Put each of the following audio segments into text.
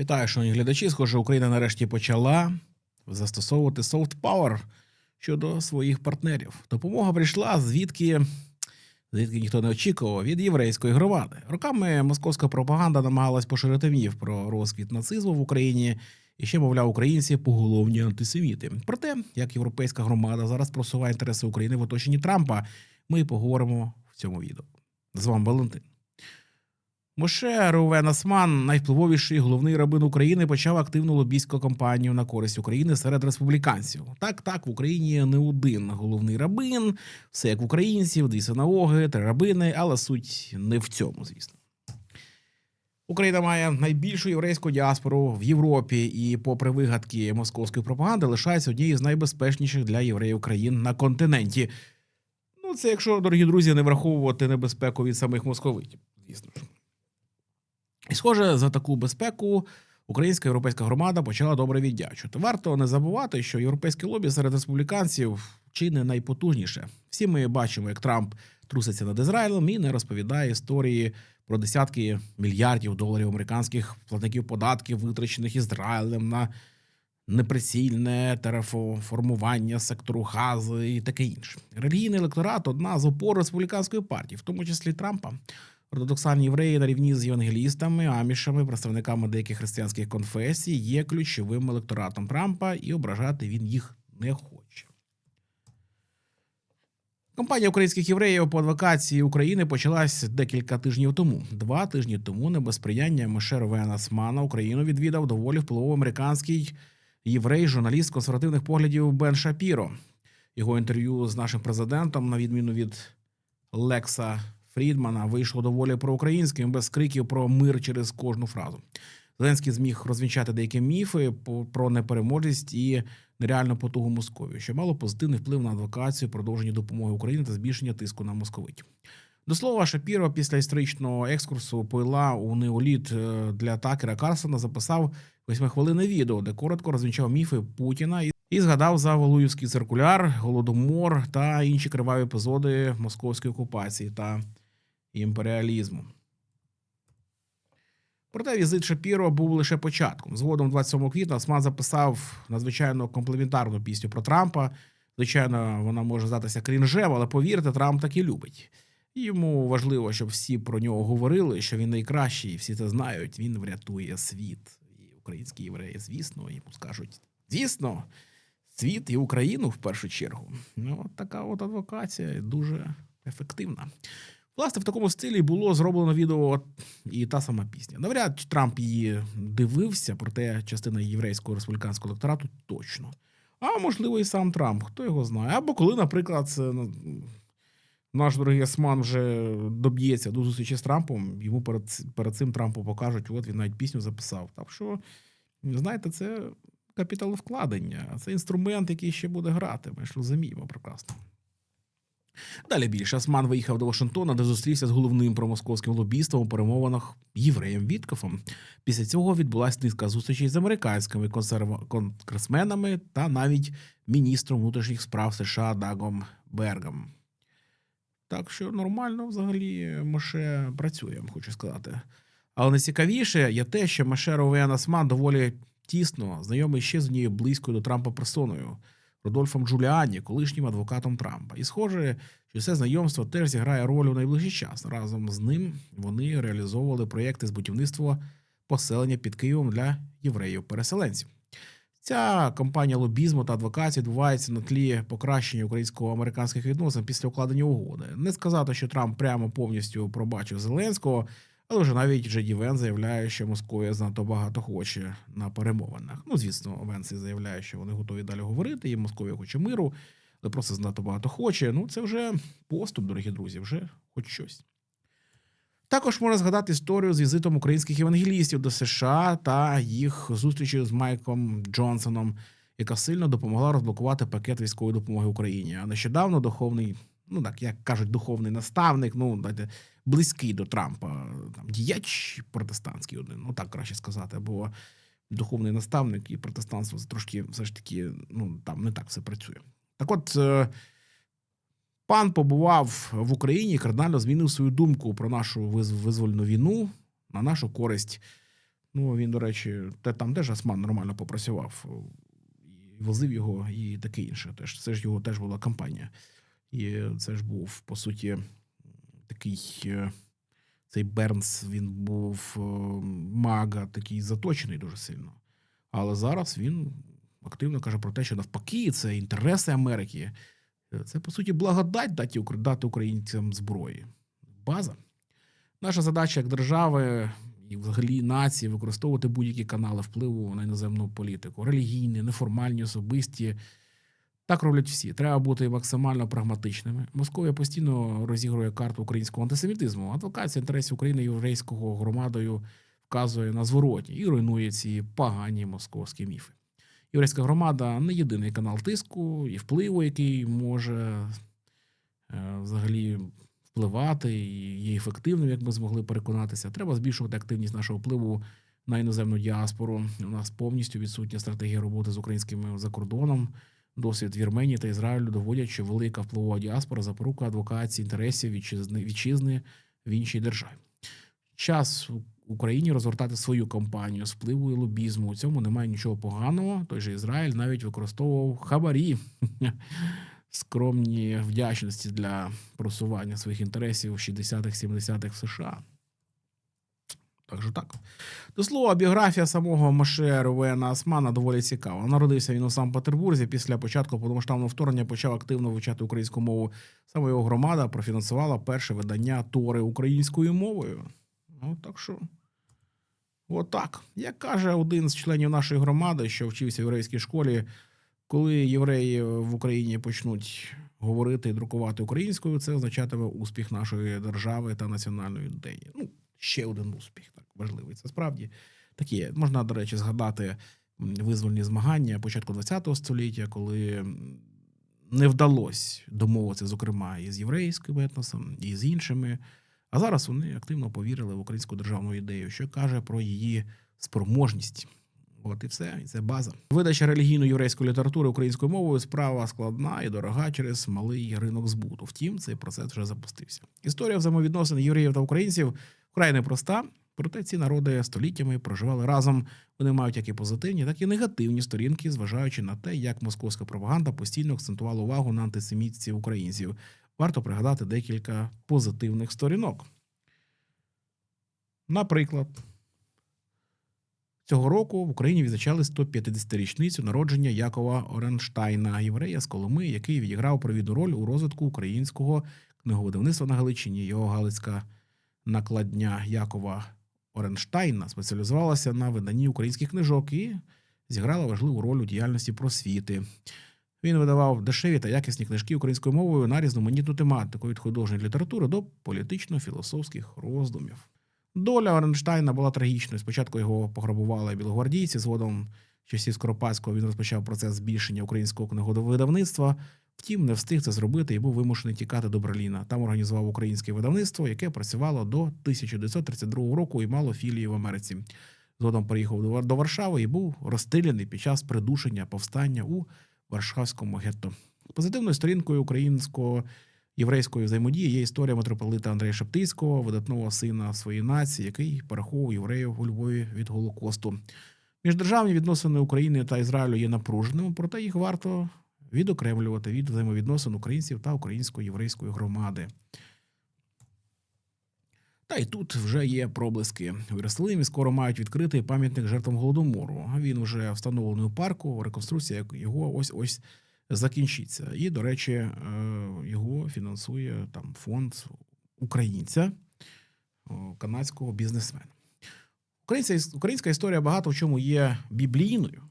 Вітаю, шановні глядачі. Схоже, Україна нарешті почала застосовувати soft power щодо своїх партнерів. Допомога прийшла звідки, звідки ніхто не очікував від єврейської громади. Роками московська пропаганда намагалась поширити міф про розквіт нацизму в Україні і ще, мовляв, українці поголовні антисеміти. Про те, як європейська громада зараз просуває інтереси України в оточенні Трампа, ми поговоримо в цьому відео. З вами Валентин. Моше Реувен Осман, найвпливовіший головний рабин України, почав активну лобійську кампанію на користь України серед республіканців. Так, так, в Україні не один головний рабин, все як українців, дві синагоги, три рабини, але суть не в цьому, звісно. Україна має найбільшу єврейську діаспору в Європі і, попри вигадки московської пропаганди, лишається однією з найбезпечніших для євреїв країн на континенті. Ну, це якщо, дорогі друзі, не враховувати небезпеку від самих московитів. І, схоже, за таку безпеку українська європейська громада почала добре віддячувати. Варто не забувати, що європейське лобі серед республіканців чи не найпотужніше. Всі ми бачимо, як Трамп труситься над Ізраїлем і не розповідає історії про десятки мільярдів доларів американських платників податків, витрачених Ізраїлем на неприцільне тереформування сектору Гази і таке інше. Релігійний електорат одна з опор республіканської партії, в тому числі Трампа. Ортодоксальні євреї на рівні з євангелістами, амішами, представниками деяких християнських конфесій є ключовим електоратом Трампа, і ображати він їх не хоче. Кампанія українських євреїв по адвокації України почалась декілька тижнів тому. Два тижні тому не без сприяння Мешер Вена Османа Україну відвідав доволі впливовий американський єврей, журналіст консервативних поглядів Бен Шапіро. Його інтерв'ю з нашим президентом, на відміну від Лекса Фрідмана вийшло доволі проукраїнським, без криків про мир через кожну фразу. Зеленський зміг розвінчати деякі міфи про непереможність і нереальну потугу Московії, що мало позитивний вплив на адвокацію, продовження допомоги Україні та збільшення тиску на московитів. До слова, Шапіро після історичного екскурсу пойла у неоліт е, для Такера Карсона записав восьмихвилинне відео, де коротко розвінчав міфи Путіна і і згадав за Валуївський циркуляр, голодомор та інші криваві епізоди московської окупації та імперіалізму. Проте візит Шапіро був лише початком. Згодом, 27 квітня, Осман записав надзвичайно комплементарну пісню про Трампа. Звичайно, вона може здатися крінжем, але повірте, Трамп так і любить. Йому важливо, щоб всі про нього говорили, що він найкращий, всі це знають. Він врятує світ. І українські євреї, звісно, йому скажуть: звісно, світ і Україну в першу чергу. Ну, от така от адвокація дуже ефективна. Власне, в такому стилі було зроблено відео і та сама пісня. Навряд Трамп її дивився, проте частина єврейського республіканського електорату точно. А можливо, і сам Трамп, хто його знає. Або коли, наприклад, ну, наш дорогий Осман вже доб'ється до зустрічі з Трампом, йому перед, перед цим Трампу покажуть, от він навіть пісню записав. Так що, знаєте, це капіталовкладення, це інструмент, який ще буде грати. Ми ж розуміємо прекрасно. Далі більше Осман виїхав до Вашингтона, де зустрівся з головним промосковським лобістом у перемовинах євреєм Віткофом. Після цього відбулася низка зустрічей з американськими конгресменами та навіть міністром внутрішніх справ США Дагом Бергом. Так що нормально взагалі Моше працює, хочу сказати. Але найцікавіше є те, що Моше Ровен Осман доволі тісно знайомий ще з однією близькою до Трампа персоною. Родольфом Джуліані, колишнім адвокатом Трампа. І схоже, що це знайомство теж зіграє роль у найближчий час. Разом з ним вони реалізовували проєкти з будівництва поселення під Києвом для євреїв-переселенців. Ця кампанія лобізму та адвокації відбувається на тлі покращення українсько-американських відносин після укладення угоди. Не сказати, що Трамп прямо повністю пробачив Зеленського, але вже навіть Джеді Вен заявляє, що Московія занадто багато хоче на перемовинах. Ну, звісно, Венс заявляє, що вони готові далі говорити, і Московія хоче миру, але просто занадто багато хоче. Ну, це вже поступ, дорогі друзі, вже хоч щось. Також можна згадати історію з візитом українських евангелістів до США та їх зустрічі з Майком Джонсоном, яка сильно допомогла розблокувати пакет військової допомоги Україні. А нещодавно духовний, ну так як кажуть, духовний наставник, ну дайте близький до Трампа, там діяч протестантський один, ну так краще сказати, бо духовний наставник і протестантство це трошки все ж таки, ну там не так все працює. Так от. е, Пан побував в Україні кардинально змінив свою думку про нашу визвольну війну на нашу користь. Ну, він, до речі, те, там теж Осман нормально попрацював. І возив його, і таке інше. Теж, це ж його теж була кампанія. І це ж був, по суті, такий. е, Цей Бернс, він був е, мага, такий заточений дуже сильно. Але зараз він активно каже про те, що навпаки, це інтереси Америки. Е, Це, по суті, благодать дати, дати українцям зброї. База. Наша задача як держави і взагалі нації використовувати будь-які канали впливу на іноземну політику. Релігійні, неформальні, особисті. Так роблять всі. Треба бути максимально прагматичними. Московія постійно розігрує карту українського антисемітизму. Адвокація інтересів України єврейського громадою вказує на зворотні і руйнує ці погані московські міфи. Єврейська громада не єдиний канал тиску і впливу, який може е, взагалі впливати і є ефективним, як ми змогли переконатися. Треба збільшувати активність нашого впливу на іноземну діаспору. У нас повністю відсутня стратегія роботи з українськими за кордоном. Досвід Вірменії та Ізраїлю доводять, що велика впливова діаспора запорука адвокації інтересів вітчизни, вітчизни в іншій державі. Час Україні розгортати свою кампанію з впливу і лобізму. У цьому немає нічого поганого. Той же Ізраїль навіть використовував хабарі, скромні вдячності для просування своїх інтересів в 60-х, 70-х в США. Так що так. До слова, біографія самого Моше Рувена Османа доволі цікава. Народився він у Санкт-Петербурзі. Після початку повномасштабного вторгнення почав активно вивчати українську мову. Саме його громада профінансувала перше видання Тори українською мовою. Ну, так що. Отак. Як каже один з членів нашої громади, що вчився в єврейській школі, коли євреї в Україні почнуть говорити і друкувати українською, це означатиме успіх нашої держави та національної ідеї. Ну, ще один успіх, важливий. Це справді такі. Можна, до речі, згадати визвольні змагання початку ХХ століття, коли не вдалося домовитися, зокрема, і з єврейським етносом, і з іншими. А зараз вони активно повірили в українську державну ідею, що каже про її спроможність. От і все, і це база. Видача релігійно-єврейської літератури українською мовою справа складна і дорога через малий ринок збуту. Втім, цей процес вже запустився. Історія взаємовідносин євреїв та українців вкрай непроста. Проте ці народи століттями проживали разом. Вони мають як і позитивні, так і негативні сторінки, зважаючи на те, як московська пропаганда постійно акцентувала увагу на антисемітці українців. Варто пригадати декілька позитивних сторінок. Наприклад, цього року в Україні відзначали 150-річницю народження Якова Оренштайна, єврея з Коломи, який відіграв провідну роль у розвитку українського книговидавництва на Галичині. Його галицька накладня Якова Оренштайна спеціалізувалася на виданні українських книжок і зіграла важливу роль у діяльності просвіти. Він видавав дешеві та якісні книжки українською мовою на різноманітну тематику від художньої літератури до політично-філософських роздумів. Доля Оренштайна була трагічною. Спочатку його пограбували білогвардійці. Згодом з часів Скоропадського він розпочав процес збільшення українського книговидавництва. Втім, не встиг це зробити і був вимушений тікати до Берліна. Там організував українське видавництво, яке працювало до 1932 року і мало філії в Америці. Згодом приїхав до Варшави і був розстріляний під час придушення повстання у Варшавському гетто. Позитивною сторінкою українського єврейської взаємодії є історія митрополита Андрея Шептицького, видатного сина своєї нації, який переховував євреїв у Львові від Голокосту. Міждержавні відносини України та Ізраїлю є напруженими, проте їх варто відокремлювати від взаємовідносин українців та української єврейської громади. Та й тут вже є проблиски. В Єрусалимі скоро мають відкрити пам'ятник жертвам голодомору. Він вже встановлений у парку. Реконструкція його ось ось закінчиться. І, до речі, е, його фінансує там фонд українця, канадського бізнесмена. Українська історія багато в чому є біблійною.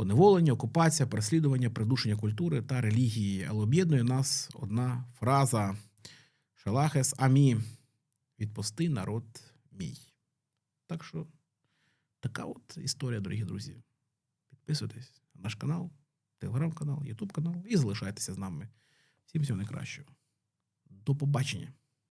Поневолення, окупація, переслідування, придушення культури та релігії. Але об'єднує нас одна фраза Шалахес Амі. Відпусти народ мій. Так що така от історія, дорогі друзі. Підписуйтесь на наш канал, телеграм-канал, ютуб канал і залишайтеся з нами. Всім всього найкращого. До побачення.